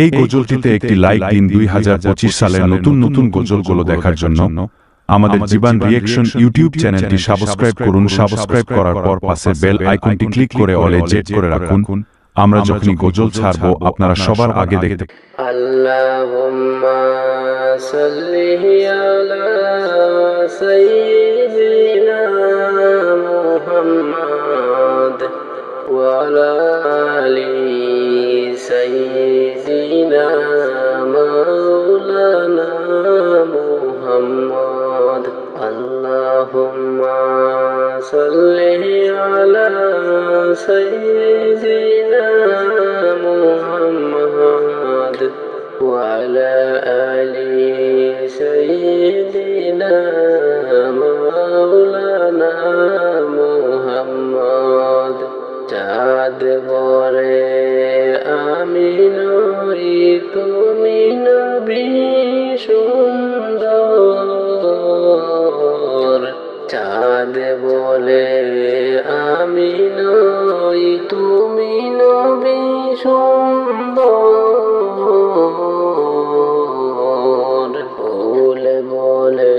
এই গজলটিতে একটি লাইক দিন দুই সালের নতুন নতুন গজলগুলো দেখার জন্য আমাদের জীবন রিয়েকশন ইউটিউব চ্যানেলটি সাবস্ক্রাইব করুন সাবস্ক্রাইব করার পর পাশে বেল আইকনটি ক্লিক করে অলে জেট করে রাখুন। আমরা যখনই গজল ছাড়বো আপনারা সবার আগে দেখতে আল্লাহ সাল্লি আলা سيدنا محمد وعلى آل سيدنا مولانا محمد চাঁদ বরে আমিন তুমি নবী সুন্দর চাঁদ বলে সুন্দর ফুল বলে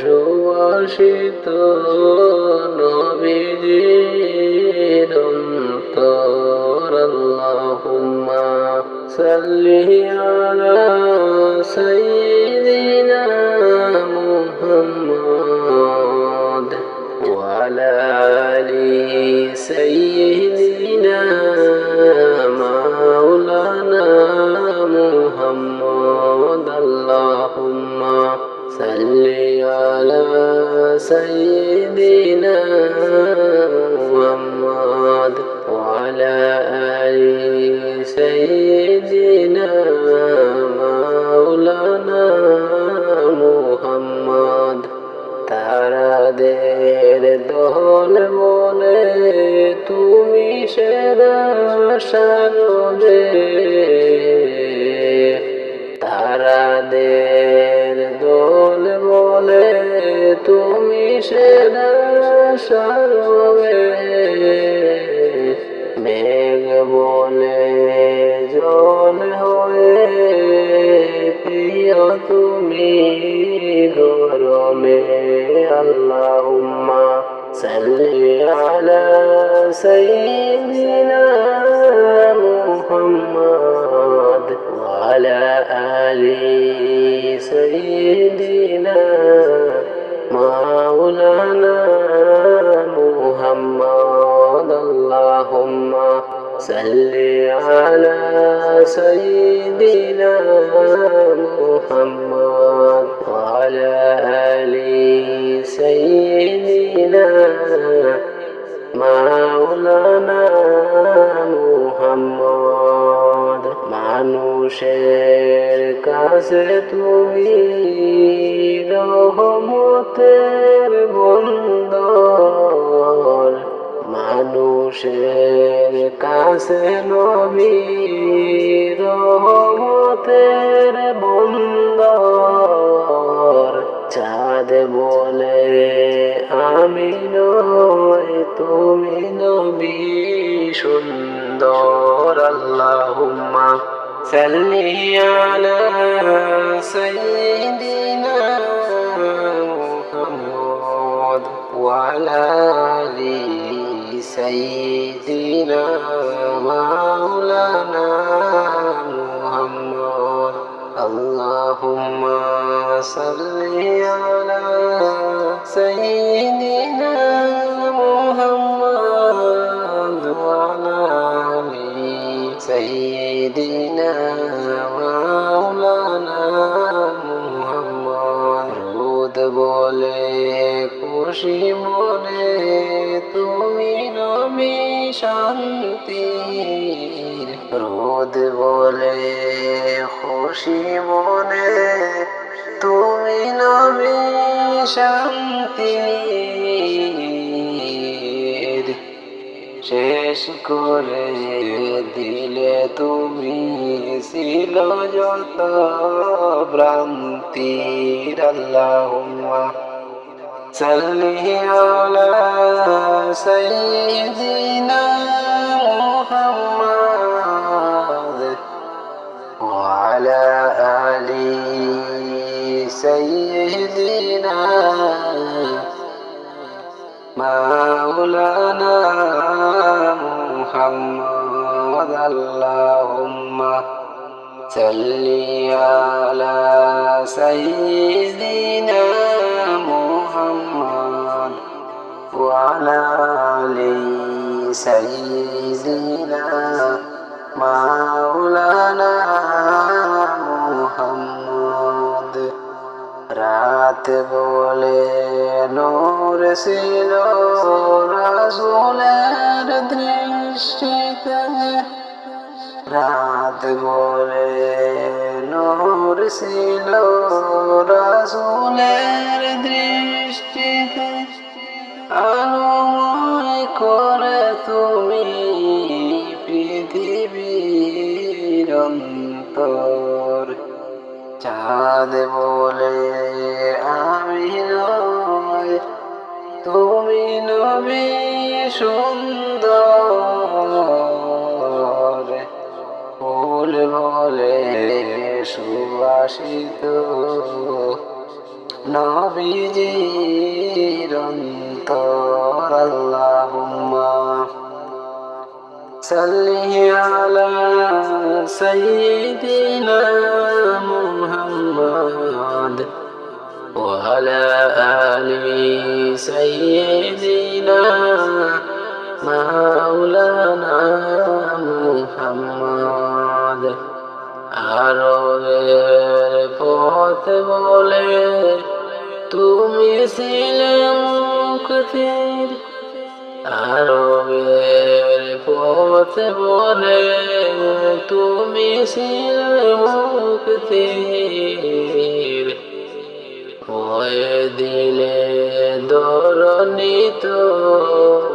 সুবাসিত নবীজির অন্তর। আল্লাহুম্মা সাল্লি سيدنا সারবে মেঘ বলে জল হয়ে প্রিয় তুমি গরমে আল্লাহুম্মা সাল্লি আলা সাইয়্যিদিনা মুহাম্মদ সাইয়্যিদিনা সাল্লি আলা সাইয়্যিদিনা মুহাম্মদ ওয়ালা আলি সাইয়্যিদিনা মাওলানা মুহাম্মদ মানুষের কাছে তুমি মানুষের কাছে নবী রহমতের বন্দর। চাঁদ বলে, আমি নই, তুমি নবী সুন্দর, আল্লাহুম্মা সাল্লি সাইয়্যিদিনা মুহাম্মদ ওয়ালা আলি سيدنا مولانا محمد اللهم صل على سيدنا محمد وعلى آل سيدنا مولانا محمد রোদ বলে খুশি মনে তুমি নবী শান্তি রোদ বলে খুশি মনে, তুমি নবী শান্তি শেষ করে দিলে তুমি ছিল যত ভ্রান্তির। আল্লাহুম্মা سله على سيدنا محمد وعلى آل سيدنا مولانا محمد. اللهم صل على سيدنا وعلى آل سيدنا مولانا محمد রাত বলে নূর ছিল রাসূলের দৃষ্টিতে রাত বলে নূর ছিল তুমি সুন্দর। ফুল ভরে সুবাসিত নবীজির অন্তর আল্লাহুম্মা সাল্লি আলা সাইয়্যিদিনা মুহাম্মদ। وعلى آل سيدنا مولانا محمد আরবের পথ বলে তুমি ছিলে মুক্তির আরবের পথ বলে তুমি ছিলে মুক্তির দিলে দরণিত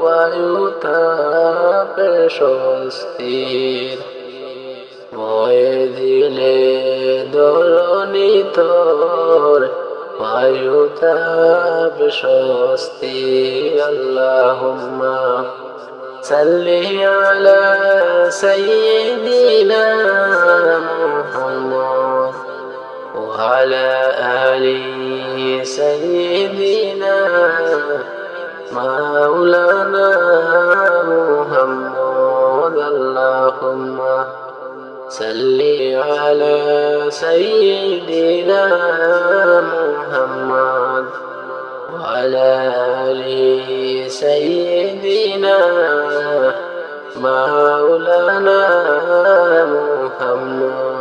বায়ু তাপে স্বস্তির। দিলে দরণিতর বায়ু তাপ স্বস্তি আল্লাহুম্মা সাল্লি আলা সাইয়্যিদিনা وعلى آل سيدنا مولانا محمد اللهم صل على سيدنا محمد وعلى آل سيدنا مولانا محمد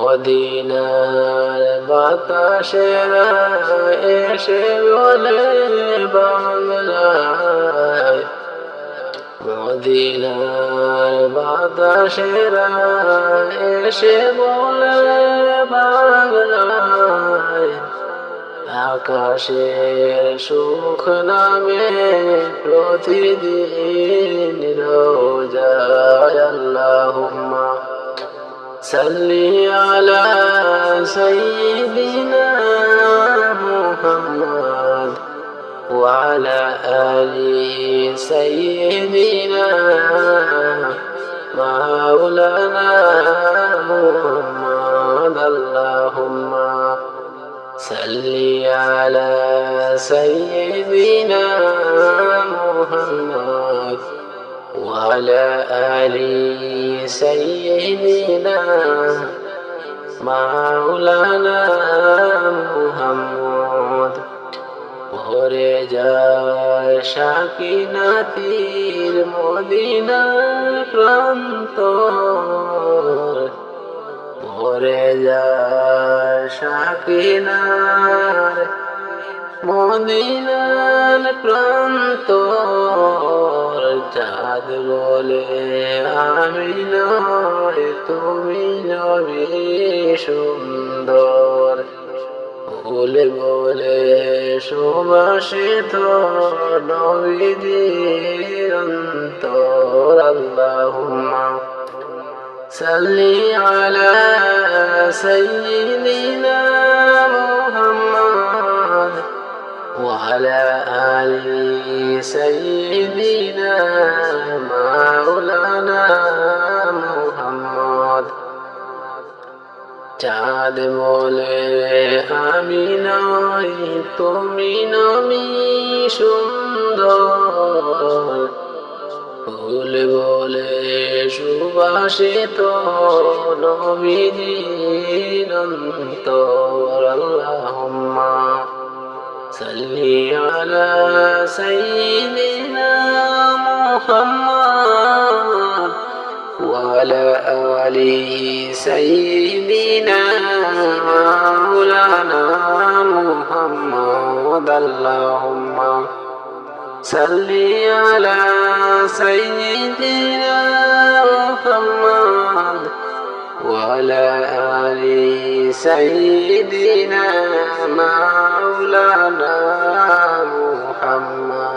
মদিনার বাতাসেরা এসে বলে বাংলায়। মদিনার বাতাসেরা এসে বলে বাংলায়। আকাশের সুখ নামে প্রতিদিন রোজায় আল্লাহুম্মা صل على سيدنا محمد وعلى آل سيدنا مولانا محمد. اللهم صل على سيدنا محمد. وعلى آل سيدنا مولانا محمد ভরে যায় শাকিনাতির মদিনার প্রান্ত ভরে যায় শাকিনার মদিনার প্রান্ত, চাঁদ বলে, আমি নয়, তুমি নবী সুন্দর। বলে বলে সুবাসিত নবীদের অন্তর, আল্লাহুম্মা সাল্লি আলা সাইয়্যিদিনা وعلى آل سيدنا مولانا محمد চাঁদ বলে আমি নই তুমি নমি সুন্দর ফুল বলে সুবাসিত নবীজিরন্তর আল্লাহুম্মা صلي على سيدنا محمد وعلى آله سيدنا مولانا محمد. اللهم صل على سيدنا محمد وعلى آل سيدنا محمد مولانا محمد